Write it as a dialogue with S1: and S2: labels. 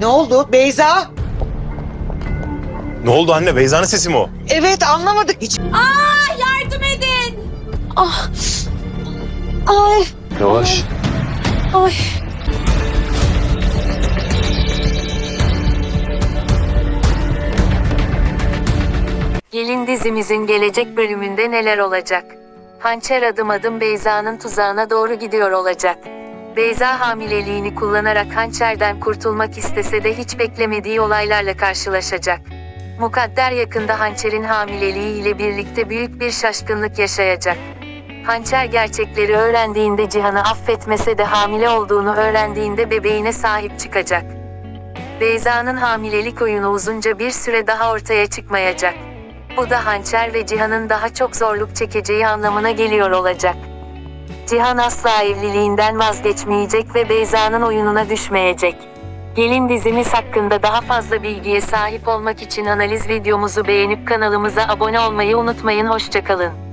S1: Ne oldu? Beyza?
S2: Ne oldu anne? Beyza'nın sesi mi o?
S1: Evet anlamadık hiç.
S3: Yardım edin.
S4: Ah. Ay.
S2: Yavaş.
S4: Ay.
S5: Gelin dizimizin gelecek bölümünde neler olacak? Hançer adım adım Beyza'nın tuzağına doğru gidiyor olacak. Beyza hamileliğini kullanarak hançerden kurtulmak istese de hiç beklemediği olaylarla karşılaşacak. Mukadder yakında hançerin hamileliği ile birlikte büyük bir şaşkınlık yaşayacak. Hançer gerçekleri öğrendiğinde Cihan'ı affetmese de hamile olduğunu öğrendiğinde bebeğine sahip çıkacak. Beyza'nın hamilelik oyunu uzunca bir süre daha ortaya çıkmayacak. Bu da Hançer ve Cihan'ın daha çok zorluk çekeceği anlamına geliyor olacak. Cihan asla evliliğinden vazgeçmeyecek ve Beyza'nın oyununa düşmeyecek. Gelin dizimiz hakkında daha fazla bilgiye sahip olmak için analiz videomuzu beğenip kanalımıza abone olmayı unutmayın. Hoşçakalın.